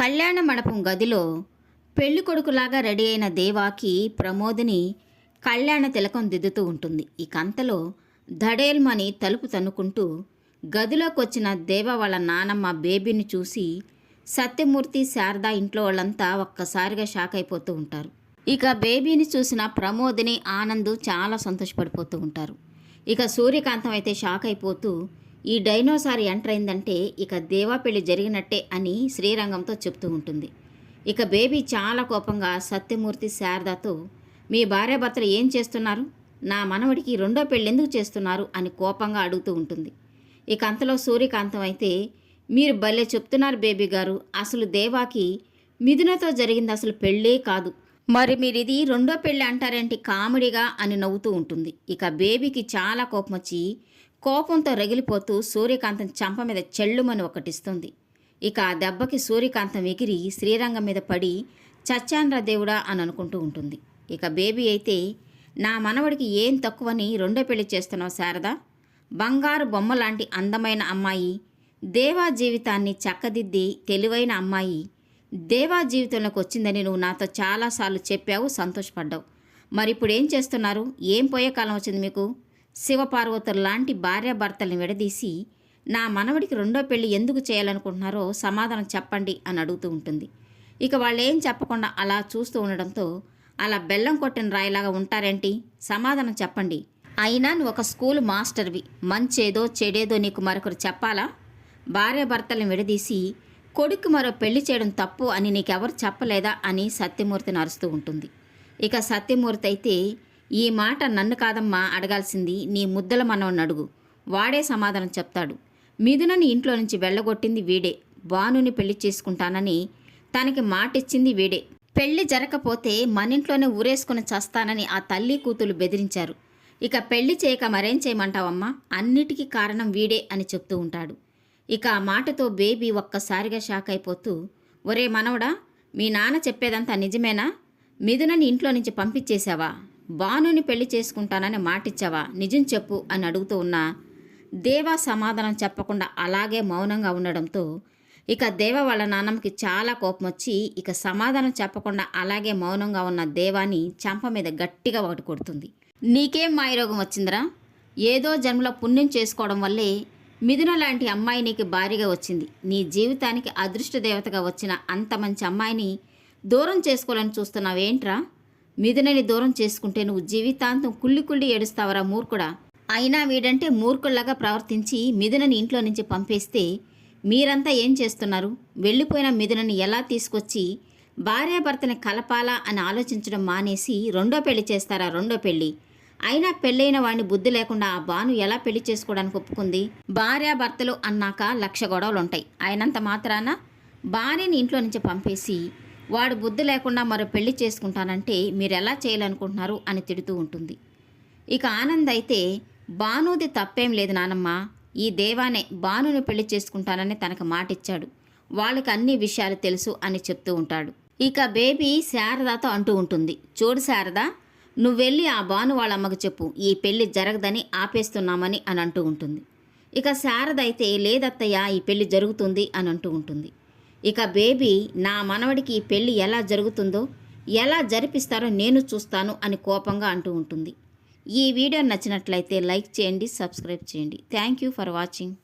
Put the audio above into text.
కళ్యాణ మండపం గదిలో పెళ్ళి కొడుకులాగా రెడీ అయిన దేవాకి ప్రమోదిని కళ్యాణ తిలకం దిద్దుతూ ఉంటుంది. ఈ కంతలో ధడేల్మని తలుపు తన్నుకుంటూ గదిలోకి వచ్చిన దేవ వాళ్ళ నానమ్మ బేబీని చూసి సత్యమూర్తి శారద ఇంట్లో వాళ్ళంతా ఒక్కసారిగా షాక్ అయిపోతూ ఉంటారు. ఇక బేబీని చూసిన ప్రమోదిని ఆనంద్ చాలా సంతోషపడిపోతూ ఉంటారు. ఇక సూర్యకాంతం అయితే షాక్ అయిపోతూ ఈ డైనోసార్ ఎంటర్ అయిందంటే ఇక దేవా పెళ్ళి జరిగినట్టే అని శ్రీరంగంతో చెప్తూ ఉంటుంది. ఇక బేబీ చాలా కోపంగా సత్యమూర్తి శారదతో మీ భార్యాభర్తలు ఏం చేస్తున్నారు? నా మనవడికి రెండో పెళ్ళి ఎందుకు చేస్తున్నారు? అని కోపంగా అడుగుతూ ఉంటుంది. ఇక అంతలో సూర్యకాంతం అయితే మీరు భలే చెప్తున్నారు బేబీ గారు. అసలు దేవాకి మిథునతో జరిగింది అసలు పెళ్ళే కాదు. మరి మీరు ఇది రెండో పెళ్ళి అంటారేంటి కామెడీగా? అని నవ్వుతూ ఉంటుంది. ఇక బేబీకి చాలా కోపం వచ్చి కోపంతో రగిలిపోతూ సూర్యకాంతం చంప మీద చెల్లుమని ఒకటిస్తుంది. ఇక ఆ దెబ్బకి సూర్యకాంతం ఎగిరి శ్రీరంగం మీద పడి చచ్చాండ్ర దేవుడా అని అనుకుంటూ ఉంటుంది. ఇక బేబీ అయితే నా మనవడికి ఏం తక్కువని రెండో పెళ్ళి చేస్తున్నావు శారదా? బంగారు బొమ్మ లాంటి అందమైన అమ్మాయి దేవా జీవితాన్ని చక్కదిద్ది తెలివైన అమ్మాయి దేవా జీవితంలోకి వచ్చిందని నువ్వు నాతో చాలాసార్లు చెప్పావు సంతోషపడ్డావు. మరి ఇప్పుడు ఏం చేస్తున్నారు? ఏం పోయే కాలం వచ్చింది మీకు? శివపార్వతులు లాంటి భార్యాభర్తల్ని విడదీసి నా మనవడికి రెండో పెళ్ళి ఎందుకు చేయాలనుకుంటున్నారో సమాధానం చెప్పండి అని అడుగుతూ ఉంటుంది. ఇక వాళ్ళు ఏం చెప్పకుండా అలా చూస్తూ ఉండడంతో అలా బెల్లం కొట్టిన రాయిలాగా ఉంటారేంటి? సమాధానం చెప్పండి. అయినా నువ్వు ఒక స్కూల్ మాస్టర్వి. మంచేదో చెడేదో నీకు మరొకరు చెప్పాలా భార్యాభర్తలను విడదీసి కొడుకు మరో పెళ్ళి చేయడం తప్పు అని నీకెవరు చెప్పలేదా? అని సత్యమూర్తిని అరుస్తూ ఉంటుంది. ఇక సత్యమూర్తి అయితే ఈ మాట నన్ను కాదమ్మా అడగాల్సింది నీ ముద్దల మనవని అడుగు. వాడే సమాధానం చెప్తాడు. మిథునని ఇంట్లో నుంచి వెళ్ళగొట్టింది వీడే. భానుని పెళ్ళి చేసుకుంటానని తనకి మాటిచ్చింది వీడే. పెళ్ళి జరగకపోతే మన ఇంట్లోనే ఊరేసుకుని చస్తానని ఆ తల్లి కూతులు బెదిరించారు. ఇక పెళ్ళి చేయక మరేం చేయమంటావమ్మా? అన్నిటికీ కారణం వీడే అని చెప్తూ ఉంటాడు. ఇక ఆ మాటతో బేబీ ఒక్కసారిగా షాక్ అయిపోతూ ఒరే మనవడా మీ నాన్న చెప్పేదంతా నిజమేనా? మిథునని ఇంట్లో నుంచి పంపించేశావా? బానుని పెళ్ళి చేసుకుంటానని మాటిచ్చావా? నిజం చెప్పు అని అడుగుతూ ఉన్న దేవా సమాధానం చెప్పకుండా అలాగే మౌనంగా ఉండడంతో ఇక దేవ వాళ్ళ నాన్నమ్మకి చాలా కోపం వచ్చి ఇక సమాధానం చెప్పకుండా అలాగే మౌనంగా ఉన్న దేవాని చంప మీద గట్టిగా ఒకటి కొడుతుంది. నీకేం మాయరోగం వచ్చిందిరా? ఏదో జన్మలో పుణ్యం చేసుకోవడం వల్లే మిథున లాంటి అమ్మాయి నీకు భారీగా వచ్చింది. నీ జీవితానికి అదృష్ట దేవతగా వచ్చిన అంత మంచి అమ్మాయిని దూరం చేసుకోవాలని చూస్తున్నావేంట్రా? మిథునని దూరం చేసుకుంటే నువ్వు జీవితాంతం కుళ్ళి కుళ్ళి ఏడుస్తావరా మూర్ఖుడా? అయినా వీడంటే మూర్ఖుల్లాగా ప్రవర్తించి మిథునని ఇంట్లో నుంచి పంపేస్తే మీరంతా ఏం చేస్తున్నారు? వెళ్ళిపోయిన మిథునని ఎలా తీసుకొచ్చి భార్యాభర్తని కలపాలా అని ఆలోచించడం మానేసి రెండో పెళ్ళి చేస్తారా రెండో పెళ్ళి? అయినా పెళ్ళైన వాడిని బుద్ధి లేకుండా ఆ బాను ఎలా పెళ్ళి చేసుకోవడానికి ఒప్పుకుంది? భార్యాభర్తలు అన్నాక లక్ష గొడవలు ఉంటాయి అయినంత మాత్రాన భార్యని ఇంట్లో నుంచి పంపేసి వాడు బుద్ధి లేకుండా మరో పెళ్ళి చేసుకుంటానంటే మీరు ఎలా చేయాలనుకుంటున్నారు అని తిడుతూ ఉంటుంది. ఇక ఆనంద్ అయితే బానుది తప్పేం లేదు నానమ్మ. ఈ దేవానే బానుని పెళ్ళి చేసుకుంటానని తనకు మాటిచ్చాడు. వాళ్ళకి అన్ని విషయాలు తెలుసు అని చెప్తూ ఉంటాడు. ఇక బేబీ శారదాతో అంటూ ఉంటుంది. చూడు శారద నువ్వెళ్ళి ఆ బాను వాళ్ళ అమ్మకు చెప్పు. ఈ పెళ్ళి జరగదని ఆపేస్తున్నామని అని అంటూ ఉంటుంది. ఇక శారద అయితే లేదత్తయ్య ఈ పెళ్ళి జరుగుతుంది అని అంటూ ఉంటుంది. ఇక బేబీ నా మనవడికి ఈ ఎలా జరుగుతుందో ఎలా జరిపిస్తారో నేను చూస్తాను అని కోపంగా అంటూ ఉంటుంది. ఈ వీడియో నచ్చినట్లయితే లైక్ చేయండి సబ్స్క్రైబ్ చేయండి. Thank you for watching.